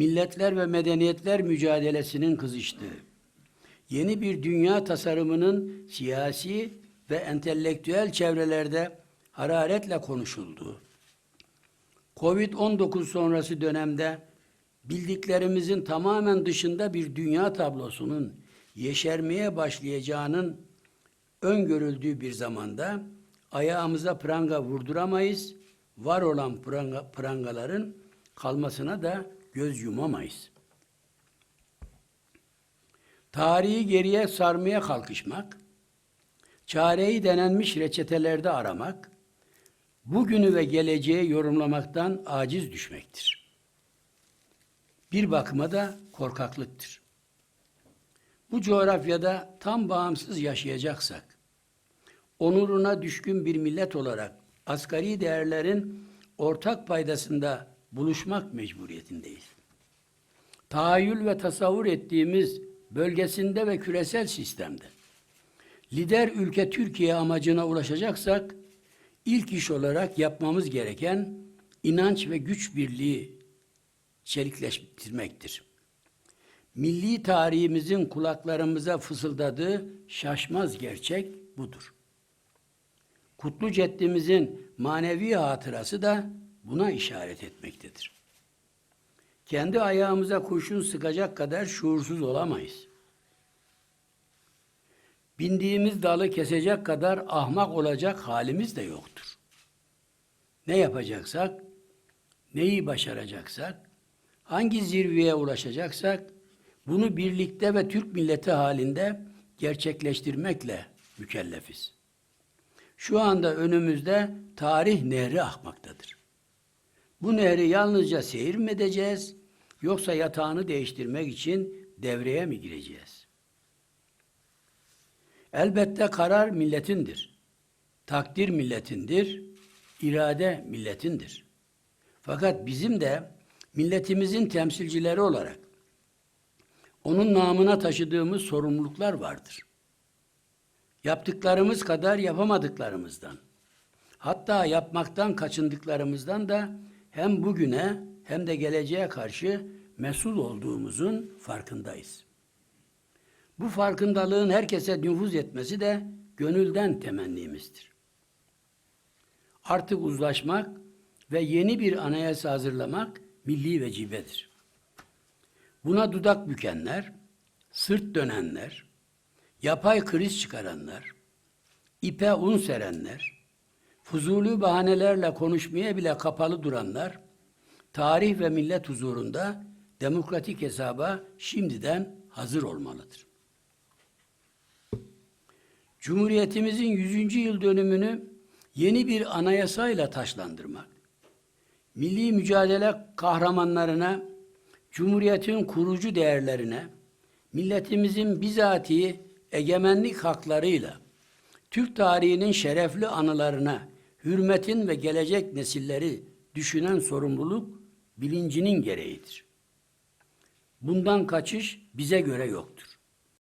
milletler ve medeniyetler mücadelesinin kızıştığı, yeni bir dünya tasarımının siyasi ve entelektüel çevrelerde hararetle konuşulduğu, Covid-19 sonrası dönemde bildiklerimizin tamamen dışında bir dünya tablosunun yeşermeye başlayacağının öngörüldüğü bir zamanda ayağımıza pranga vurduramayız, var olan pranga, prangaların kalmasına da göz yumamayız. Tarihi geriye sarmaya kalkışmak, çareyi denenmiş reçetelerde aramak, bugünü ve geleceği yorumlamaktan aciz düşmektir. Bir bakıma da korkaklıktır. Bu coğrafyada tam bağımsız yaşayacaksak, onuruna düşkün bir millet olarak asgari değerlerin ortak paydasında buluşmak mecburiyetindeyiz. Tahayyül ve tasavvur ettiğimiz bölgesinde ve küresel sistemde lider ülke Türkiye amacına ulaşacaksak ilk iş olarak yapmamız gereken inanç ve güç birliği çelikleştirmektir. Milli tarihimizin kulaklarımıza fısıldadığı şaşmaz gerçek budur. Kutlu Ceddimizin manevi hatırası da buna işaret etmektedir. Kendi ayağımıza kurşun sıkacak kadar şuursuz olamayız. Bindiğimiz dalı kesecek kadar ahmak olacak halimiz de yoktur. Ne yapacaksak, neyi başaracaksak, hangi zirveye ulaşacaksak, bunu birlikte ve Türk milleti halinde gerçekleştirmekle mükellefiz. Şu anda önümüzde tarih nehri akmaktadır. Bu nehri yalnızca seyir mi edeceğiz yoksa yatağını değiştirmek için devreye mi gireceğiz? Elbette karar milletindir. Takdir milletindir. irade milletindir. Fakat bizim de milletimizin temsilcileri olarak onun namına taşıdığımız sorumluluklar vardır. Yaptıklarımız kadar yapamadıklarımızdan, hatta yapmaktan kaçındıklarımızdan da hem bugüne hem de geleceğe karşı mesul olduğumuzun farkındayız. Bu farkındalığın herkese nüfuz etmesi de gönülden temennimizdir. Artık uzlaşmak ve yeni bir anayasa hazırlamak milli vecibedir. Buna dudak bükenler, sırt dönenler, yapay kriz çıkaranlar, ipe un serenler, fuzuli bahanelerle konuşmaya bile kapalı duranlar, tarih ve millet huzurunda demokratik hesaba şimdiden hazır olmalıdır. Cumhuriyetimizin 100. yıl dönümünü yeni bir anayasayla taşlandırmak, milli mücadele kahramanlarına, Cumhuriyetin kurucu değerlerine, milletimizin bizatihi egemenlik haklarıyla, Türk tarihinin şerefli anılarına, hürmetin ve gelecek nesilleri düşünen sorumluluk bilincinin gereğidir. Bundan kaçış bize göre yoktur.